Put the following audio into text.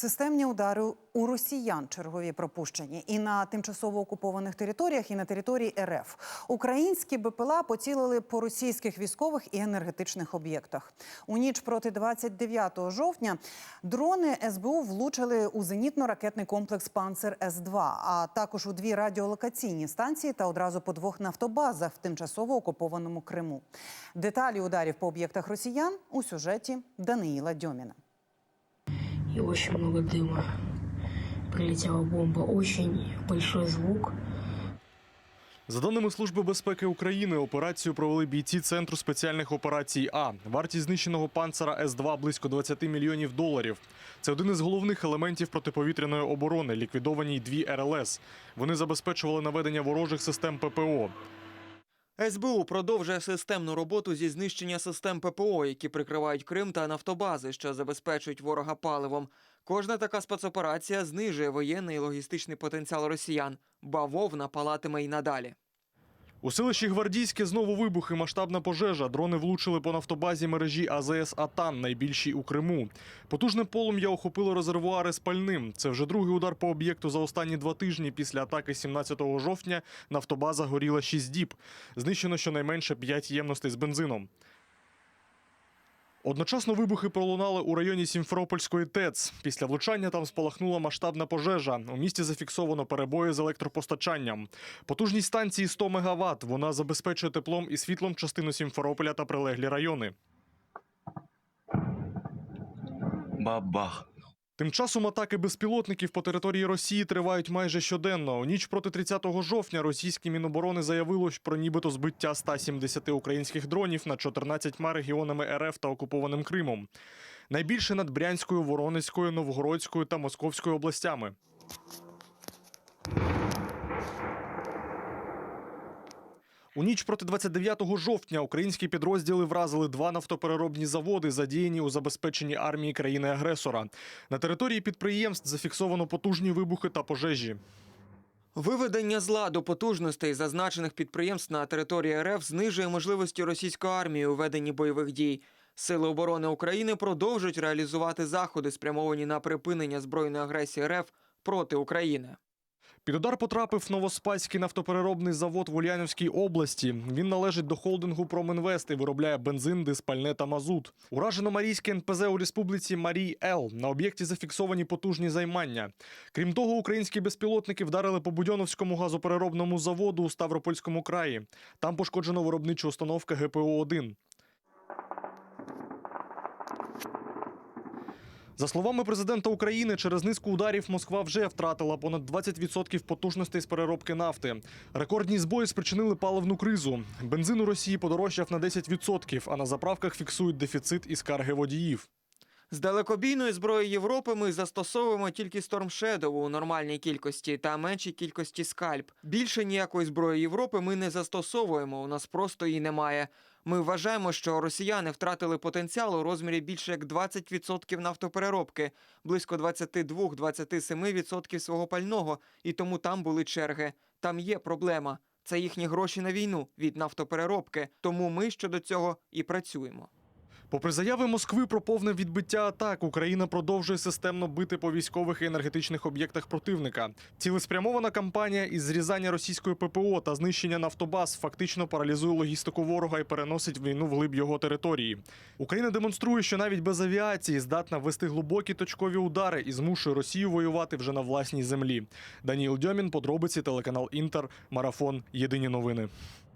Системні удари у росіян чергові пропущені і на тимчасово окупованих територіях, і на території РФ. Українські БПЛА поцілили по російських військових і енергетичних об'єктах. У ніч проти 29 жовтня дрони СБУ влучили у зенітно-ракетний комплекс Панцер С-2, а також у дві радіолокаційні станції та одразу по двох нафтобазах в тимчасово окупованому Криму. Деталі ударів по об'єктах росіян у сюжеті Даниїла Дьоміна. И очень много дыма. Прилетела бомба, очень большой звук. За даними Служби безпеки України, операцію провели бійці Центру спеціальних операцій А. Вартість знищеного панцера С-2 близько 20 мільйонів доларів. Це один із головних елементів протиповітряної оборони, ліквідовані й дві РЛС. Вони забезпечували наведення ворожих систем ППО. СБУ продовжує системну роботу зі знищення систем ППО, які прикривають Крим та нафтобази, що забезпечують ворога паливом. Кожна така спецоперація знижує воєнний і логістичний потенціал росіян. Бавовна палатиме й надалі. У селищі Гвардійське знову вибухи, масштабна пожежа. Дрони влучили по нафтобазі мережі АЗС Атан, найбільшій у Криму. Потужне полум'я охопило резервуари з пальним. Це вже другий удар по об'єкту за останні два тижні. Після атаки 17 жовтня нафтобаза горіла 6 діб. Знищено щонайменше 5 ємностей з бензином. Одночасно вибухи пролунали у районі Сімферопольської ТЕЦ. Після влучання там спалахнула масштабна пожежа. У місті зафіксовано перебої з електропостачанням. Потужність станції 100 МВт. Вона забезпечує теплом і світлом частину Сімферополя та прилеглі райони. Бабах. Тим часом атаки безпілотників по території Росії тривають майже щоденно. У ніч проти 30 жовтня російські міноборони заявило про нібито збиття 170 українських дронів над 14 регіонами РФ та окупованим Кримом. Найбільше над Брянською, Воронезькою, Новгородською та Московською областями. У ніч проти 29 жовтня українські підрозділи вразили два нафтопереробні заводи, задіяні у забезпеченні армії країни-агресора. На території підприємств зафіксовано потужні вибухи та пожежі. Виведення з ладу потужностей зазначених підприємств на території РФ знижує можливості російської армії у веденні бойових дій. Сили оборони України продовжують реалізувати заходи, спрямовані на припинення збройної агресії РФ проти України. Під удар потрапив Новоспаський нафтопереробний завод в Ульяновській області. Він належить до холдингу Промінвест і виробляє бензин, диспальне та мазут. Уражено Марійське НПЗ у республіці Марій Ел. На об'єкті зафіксовані потужні займання. Крім того, українські безпілотники вдарили по Будьоновському газопереробному заводу у Ставропольському краї. Там пошкоджено виробничу установку ГПО-1. За словами президента України, через низку ударів Москва вже втратила понад 20% потужностей з переробки нафти. Рекордні збої спричинили паливну кризу. Бензин у Росії подорожчав на 10%, а на заправках фіксують дефіцит і скарги водіїв. З далекобійної зброї Європи ми застосовуємо тільки Storm Shadow у нормальній кількості та меншій кількості скальп. Більше ніякої зброї Європи ми не застосовуємо. У нас просто її немає. Ми вважаємо, що росіяни втратили потенціал у розмірі більше як 20% нафтопереробки, близько 22-27% свого пального, і тому там були черги. Там є проблема. Це їхні гроші на війну від нафтопереробки. Тому ми щодо цього і працюємо. Попри заяви Москви про повне відбиття атак, Україна продовжує системно бити по військових і енергетичних об'єктах противника. Цілеспрямована кампанія із зрізання російської ППО та знищення нафтобаз фактично паралізує логістику ворога і переносить війну вглиб його території. Україна демонструє, що навіть без авіації здатна вести глибокі точкові удари і змушує Росію воювати вже на власній землі. Даніл Дьомін, подробиці, телеканал Інтер, марафон. Єдині новини.